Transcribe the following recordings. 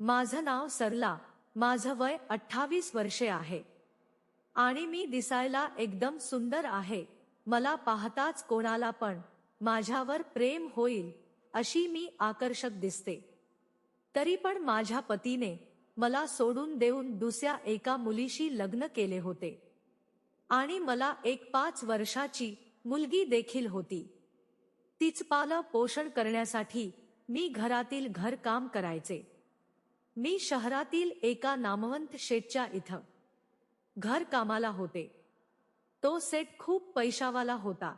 माझं नाव सरला. माझं वय अठ्ठावीस वर्षे आहे. आणि मी दिसायला एकदम सुंदर आहे. मला पाहताच कोणाला पण माझ्यावर प्रेम होईल अशी मी आकर्षक दिसते. तरी पण माझ्या पतीने मला सोडून देऊन दुसऱ्या एका मुलीशी लग्न केले होते. आणि मला एक पाच वर्षाची मुलगी देखील होती. तीच पोषण करण्यासाठी मी घरातील घरकाम करायचे. मी शहरातील एका नामवंत शेटच्या इथं. घर कामाला होते. तो सेट खूप पैशावाला होता.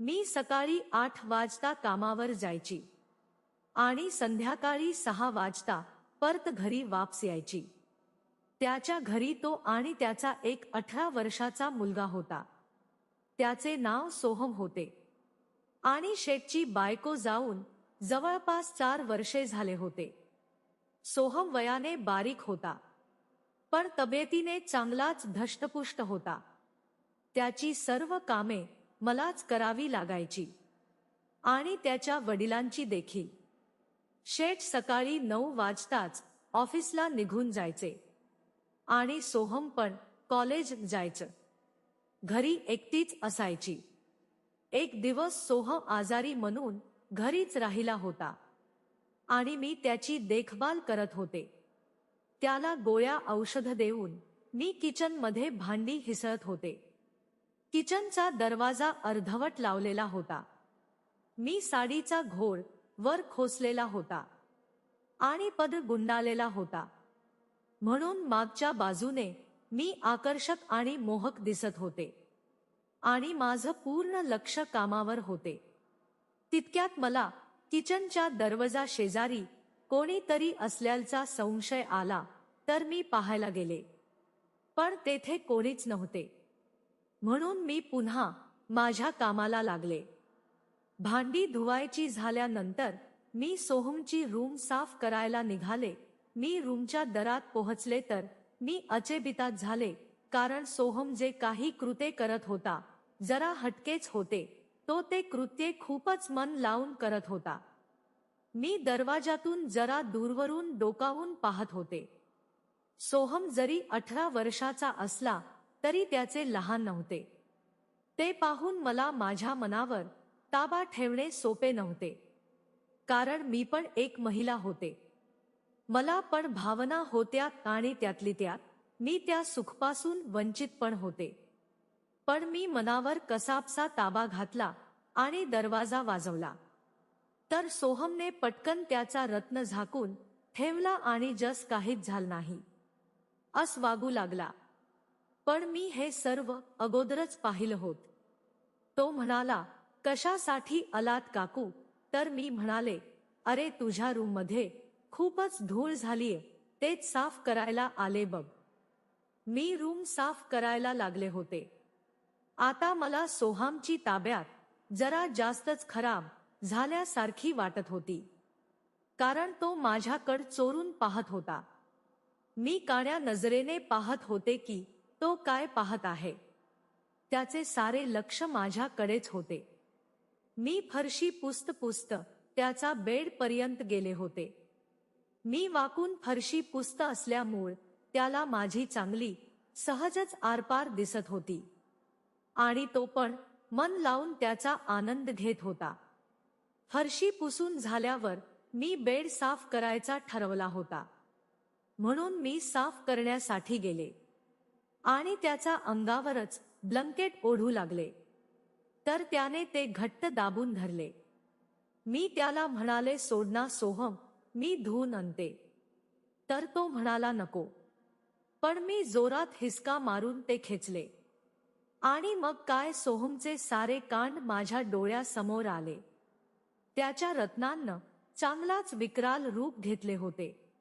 मी सकाळी आठ वाजता कामावर जायची. आणि संध्याकाळी सहा वाजता परत घरी वापस यायची. त्याच्या घरी तो आणि त्याचा एक अठरा वर्षाचा मुलगा होता. त्याचे नाव सोहम होते. आणि शेटची बायको जाऊन जवळपास चार वर्षे झाले होते. सोहम वयाने बारीक होता. पण तब्येतीने चांगलाच धष्टपुष्ट होता. त्याची सर्व कामे मलाच करावी लागायची. आणि त्याच्या वडिलांची देखील. शेठ सकाळी नऊ वाजताच ऑफिसला निघून जायचे. आणि सोहम पण कॉलेज जायचं. घरी एकटीच असायची. एक दिवस सोहम आजारी म्हणून घरीच राहिला होता. आणि मी त्याची देखभाल करत होते. त्याला गोळ्या औषध देऊन मी किचनमध्ये भांडी हिसळत होते. किचनचा दरवाजा अर्धवट लावलेला होता. मी साडीचा घोळ वर खोसलेला होता आणि पद गुंडालेला होता. म्हणून मागच्या बाजूने मी आकर्षक आणि मोहक दिसत होते. आणि माझं पूर्ण लक्ष कामावर होते. तितक्यात मला किचनच्या दरवाजा शेजारी कोणीतरी असल्याचा संशय आला तर मी पाहायला गेले. पण तेथे कोणीच नव्हते. म्हणून मी पुन्हा माझ्या कामाला लागले. भांडी धुवायची झाल्यानंतर मी सोहमची रूम साफ करायला निघाले. मी रूमच्या दरात पोहोचले तर मी अचेबितात झाले कारण सोहम जे काही कृते करत होता जरा हटकेच होते. तो ते कृत्ये खूपच मन लावून करत होता. मी दरवाजातून जरा दूरवरून डोकावून पाहत होते. सोहम जरी अठरा वर्षाचा असला तरी त्याचे लहान नव्हते. ते पाहून मला माझ्या मनावर ताबा ठेवणे सोपे नव्हते. कारण मी पण एक महिला होते. मला पण भावना होत्या आणि त्यातली त्यात मी त्या सुखपासून वंचित पण होते. पण मी मनावर कसापसा ताबा घातला आणि दरवाजा वाजवला. तर सोहमने पटकन त्याचा रत्न झाकून ठेवला आणि जस काहीच झालं नाही. अस वागू लागला. पण मी हे सर्व अगोदरच पाहिलं होत. तो म्हणाला कशासाठी अलात काकू? तर मी म्हणाले अरे तुझ्या रूममध्ये खूपच धूळ झालीये तेच साफ करायला आले बघ. मी रूम साफ करायला लागले होते. आता मला सोहामची ताब्यात जरा जास्तच खराब झाल्यासारखी वाटत होती. कारण तो माझ्याकड चोरून पाहत होता. मी काळ्या नजरेने पाहत होते की तो काय पाहत आहे. त्याचे सारे लक्ष माझ्याकडेच होते. मी फरशी पुस्त पुस्त त्याचा बेड पर्यंत गेले होते. मी वाकून फरशी पुस्त असल्यामुळे त्याला माझी चांगली सहजच आरपार दिसत होती. आणि तो पण मन लावून त्याचा आनंद घेत होता. फरशी पुसून झाल्यावर मी बेड साफ करायचा ठरवला होता. म्हणून मी साफ करण्यासाठी गेले. आणि त्याचा अंगावरच ब्लंकेट ओढू लागले. तर त्याने ते घट्ट दाबून धरले. मी त्याला म्हणाले सोडना सोहम मी धुवून आणते. तर तो म्हणाला नको. पण मी जोरात हिसका मारून ते खेचले. आणि मग काय सोहमचे सारे कांड माझ्या डोळ्यासमोर आले. त्याच्या रत्नांनं चांगलाच विक्राल रूप घेतले होते.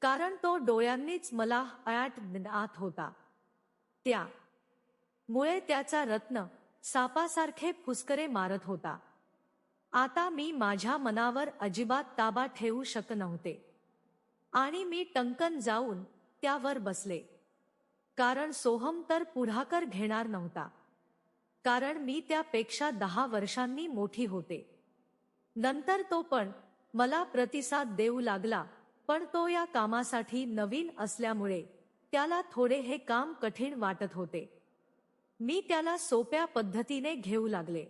कारण तो डोळ्यांनीच मला आयाट आत होता. त्या मुळे त्याचा रत्न सापासारखे फुसकरे मारत होता. आता मी माझ्या मनावर अजिबात ताबा ठेवू शक नव्हते. आणि मी टंकन जाऊन त्यावर बसले. कारण सोहम तर पुढाकर घेणार नव्हता. कारण मी त्यापेक्षा दहा वर्षांनी मोठी होते. नंतर तो पण मला प्रतिसाद देऊ लागला पण तो या कामासाठी नवीन असल्यामुळे त्याला थोडे हे काम कठीण वाटत होते. मी त्याला सोप्या पद्धतीने घेऊ लागले.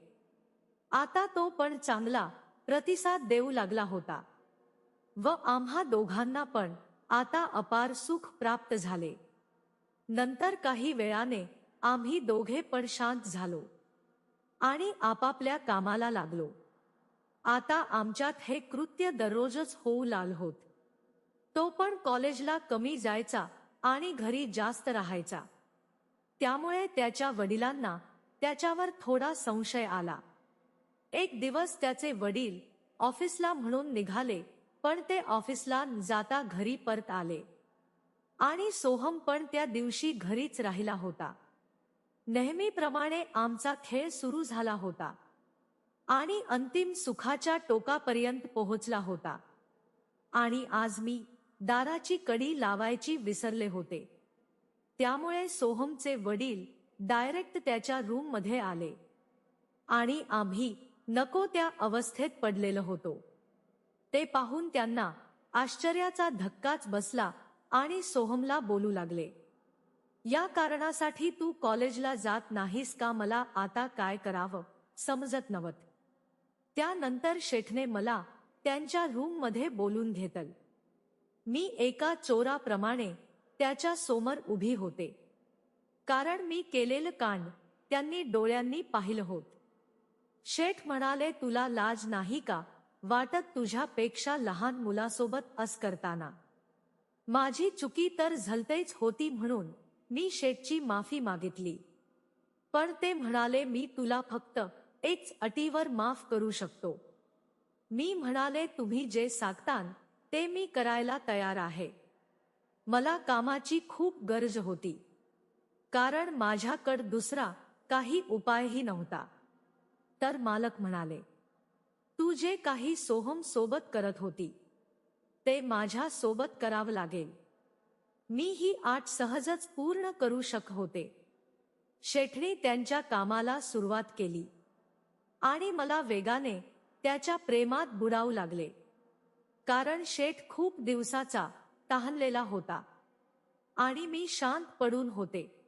आता तो पण चांगला प्रतिसाद देऊ लागला होता. व आम्हा दोघांना पण आता अपार सुख प्राप्त झाले. नंतर काही वेळाने आम्ही दोघे पण शांत झालो आणि आपापल्या कामाला लागलो. आता आमच्यात हे कृत्य दररोजच होऊ लाल होत. तो पण कॉलेजला कमी जायचा आणि घरी जास्त राहायचा. त्यामुळे त्याच्या वडिलांना त्याच्यावर थोडा संशय आला. एक दिवस त्याचे वडील ऑफिसला म्हणून निघाले पण ते ऑफिसला जाता घरी परत आले. आणि सोहम पण त्या दिवशी घरीच राहिला होता. नेहमीप्रमाणे आमचा खेळ सुरू झाला होता. आणि अंतिम सुखाच्या टोकापर्यंत पोहोचला होता. आणि आज मी दाराची कडी लावायची विसरले होते. त्यामुळे सोहमचे वडील डायरेक्ट त्याच्या रूममध्ये आले. आणि आम्ही नको त्या अवस्थेत पडलेलो होतो. ते पाहून त्यांना आश्चर्याचा धक्काच बसला आणि सोहमला बोलू लागले. या कारणासाठी तू कॉलेजला जात नाहीस का मला आता काय करावं? समजत नवत त्यानंतर शेठने मला त्यांच्या रूममध्ये बोलून घेतल. मी एका चोराप्रमाणे त्याच्यासमोर उभी होते. कारण मी केलेलं कांड त्यांनी डोळ्यांनी पाहिलं होत. शेठ म्हणाले तुला लाज नाही का वाटत तुझ्यापेक्षा लहान मुलासोबत अस करताना? माझी चुकी तर झलतेच होती म्हणून मी शेठची माफी मागितली. पण ते म्हणाले मी तुला फक्त एक अटीवर माफ करू शकतो. मी म्हणाले तुम्ही जे सांगतान ते मी करायला तयार आहे. मला कामाची खूप गरज होती. कारण माझ्याकड दुसरा काही उपायही नव्हता. तर मालक म्हणाले तू जे काही सोहम सोबत करत होती ते माझ्या सोबत करावं लागेल. मी ही आठ सहजच पूर्ण करू शक होते. शेठने त्यांच्या कामाला सुरुवात केली. आणि मला वेगाने त्याच्या प्रेमात बुडावू लागले. कारण शेठ खूप दिवसाचा तहानलेला होता. आणि मी शांत पडून होते.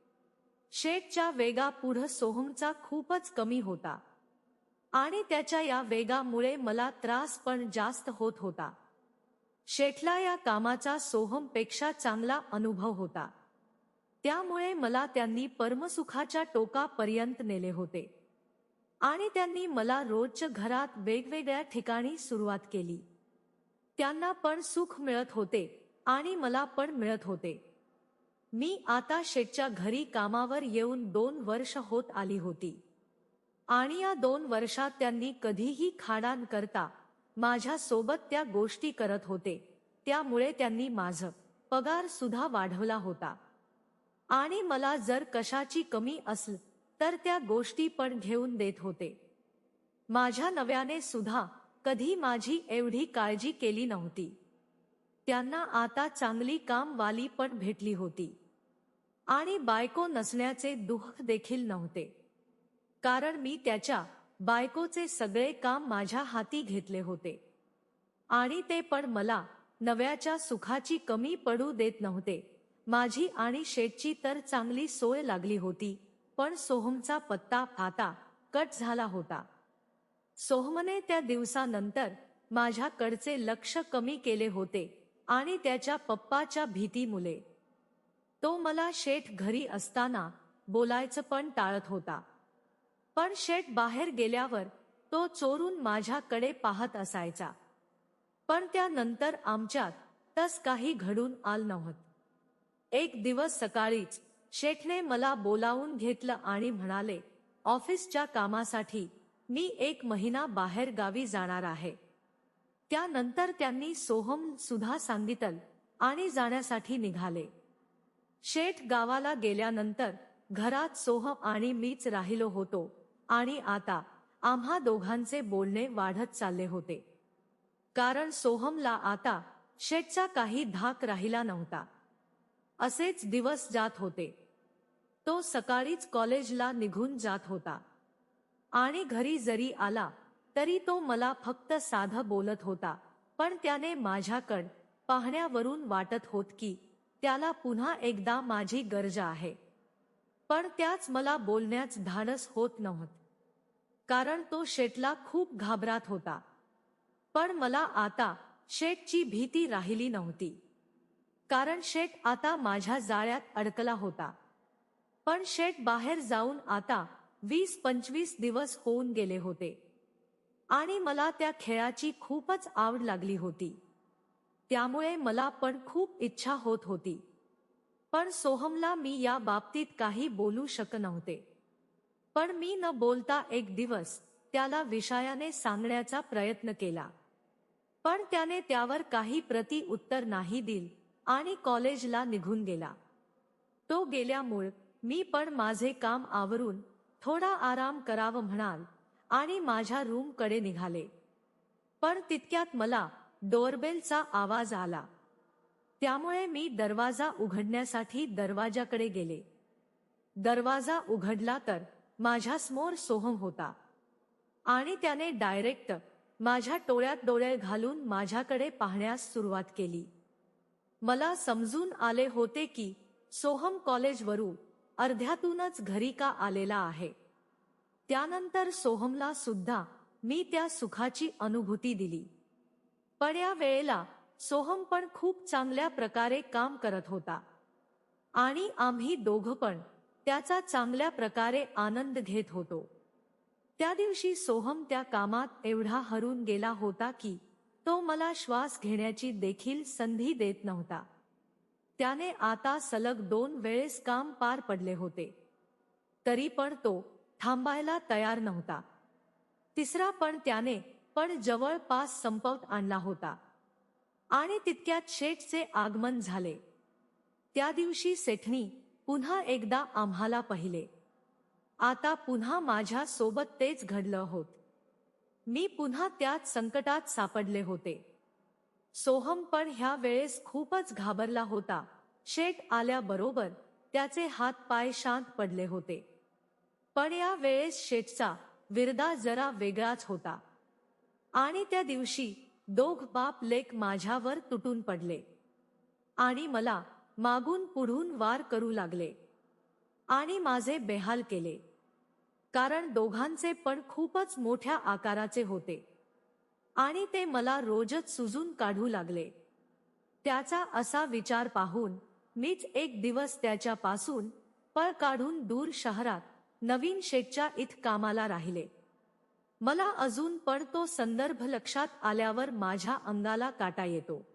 शेठच्या वेगा पुढं सोहमचा खूपच कमी होता. आणि त्याच्या या वेगामुळे मला त्रास पण जास्त होत होता. शेठला या कामाचा सोहमपेक्षा चांगला अनुभव होता. त्यामुळे मला त्यांनी परमसुखाच्या टोकापर्यंत नेले होते. आणि त्यांनी मला रोजच्या घरात वेगवेगळ्या ठिकाणी सुरुवात केली. त्यांना पण सुख मिळत होते आणि मला पण मिळत होते. मी आता शेठच्या घरी कामावर येऊन दोन वर्ष होत आली होती. आणि या दोन वर्षात त्यांनी कधीही खाडान माझ्यासोबत माझ्या सोबत त्या गोष्टी करत होते. त्यामुळे त्यांनी माझं पगार सुद्धा वाढवला होता. आणि मला जर कशाची कमी असल तर त्या गोष्टी पण घेऊन देत होते. माझ्या नव्याने सुद्धा कधी माझी एवढी काळजी केली नव्हती. त्यांना आता चांगली कामवाली पण भेटली होती. आणि बायको नसण्याचे दुःख देखील नव्हते. कारण मी त्याच्या बायकोचे सगळे काम माझ्या हाती घेतले होते. आणि ते पण मला नव्याच्या सुखाची कमी पडू देत नव्हते. माझी आणि शेठची तर चांगली सोय लागली होती पण सोहमचा पत्ता आता कट झाला होता. सोहमने त्या दिवसानंतर माझ्याकडचे लक्ष कमी केले होते आणि त्याच्या पप्पाच्या भीतीमुळे. तो मला शेठ घरी असताना बोलायचं पण टाळत होता. पण शेठ बाहेर गेल्यावर तो चोरून माझ्याकडे पाहत असायचा. पण त्यानंतर आमच्यात तस काही घडून आल नव्हत. एक दिवस सकाळीच शेठने मला बोलावून घेतलं आणि म्हणाले ऑफिसच्या कामासाठी मी एक महिना बाहेर गावी जाणार आहे. त्यानंतर त्यांनी सोहम सुद्धा सांगितल आणि जाण्यासाठी निघाले. शेठ गावाला गेल्यानंतर घरात सोहम आणि मीच राहिलो होतो. आणि आता आम्हा दोघांचे बोलणे वाढत चालले होते. कारण सोहमला आता शेटचा काही धाक राहिला नव्हता. असेच दिवस जात होते. तो सकाळीच कॉलेजला निघून जात होता. आणि घरी जरी आला तरी तो मला फक्त साधं बोलत होता पण त्याने माझ्याकड पाहण्यावरून वाटत होत की त्याला पुन्हा एकदा माझी गरज आहे. पण त्याच मला बोलण्याच धाडस होत नव्हत. कारण तो शेटला खूप घाबरात होता. पण मला आता शेटची भीती राहिली नव्हती. कारण शेट आता माझ्या जाळ्यात अडकला होता. पण शेट बाहेर जाऊन आता वीस पंचवीस दिवस होऊन गेले होते. आणि मला त्या खेळाची खूपच आवड लागली होती. त्यामुळे मला पण खूप इच्छा होत होती. पण सोहमला मी या बाबतीत काही बोलू शक नव्हते. पण मी न बोलता एक दिवस त्याला विषयाने सांगण्याचा प्रयत्न केला. पण त्याने त्यावर काही प्रति उत्तर नाही दिल आणि कॉलेजला निघून गेला. तो गेल्यामुळे मी पण माझे काम आवरून थोडा आराम करावं म्हणाल आणि माझ्या रूमकडे निघाले. पण तितक्यात मला डोरबेलचा आवाज आला. त्यामुळे मी दरवाजा उघडण्यासाठी दरवाजाकडे गेले. दरवाजा उघडला तर माझ्यासमोर सोहम होता. आणि त्याने डायरेक्ट माझ्या टोळ्यात डोळे घालून माझ्याकडे पाहण्यास सुरुवात केली. मला समजून आले होते की सोहम कॉलेजवरून अर्ध्यातूनच घरी का आलेला आहे. त्यानंतर सोहमला सुद्धा मी त्या सुखाची अनुभूती दिली. पण या वेळेला सोहम पण खूप चांगल्या प्रकारे काम करत होता. आणि आम्ही दोघं पण त्याचा चांगल्या प्रकारे आनंद घेत होतो. त्या दिवशी सोहम त्या कामात एवढा हरून गेला होता की तो मला श्वास घेण्याची देखील संधी देत नव्हता. त्याने आता सलग दोन वेळेस काम पार पडले होते. तरी पण तो थांबायला तयार नव्हता. तिसरा पण त्याने पण जवळपास संपवत आणला होता. आणि तितक्यात शेठचे आगमन झाले. त्या दिवशी सेठणी पुन्हा एकदा आम्हाला पाहिले. आता पुन्हा माझ्या सोबत तेच घडलं होत. मी पुन्हा त्याच संकटात सापडले होते. सोहम पण ह्या वेळेस खूपच घाबरला होता. शेठ आल्याबरोबर त्याचे हात पाय शांत पडले होते. पण या वेळेस शेठचा विरदा जरा वेगळाच होता. आणि त्या दिवशी दोघ बाप लेख माझ्यावर तुटून पडले. आणि मला मागून पुढून वार करू लागले. आणि माझे बेहाल केले. कारण दोघांचे पण खूपच मोठ्या आकाराचे होते. आणि ते मला रोजच सुजून काढू लागले. त्याचा असा विचार पाहून मीच एक दिवस त्याच्यापासून पळ काढून दूर शहरात नवीन शेठच्या इत कामाला राहिले. मला अजून पण तो संदर्भ लक्षात आल्यावर माझ्या अंगाला काटा येतो.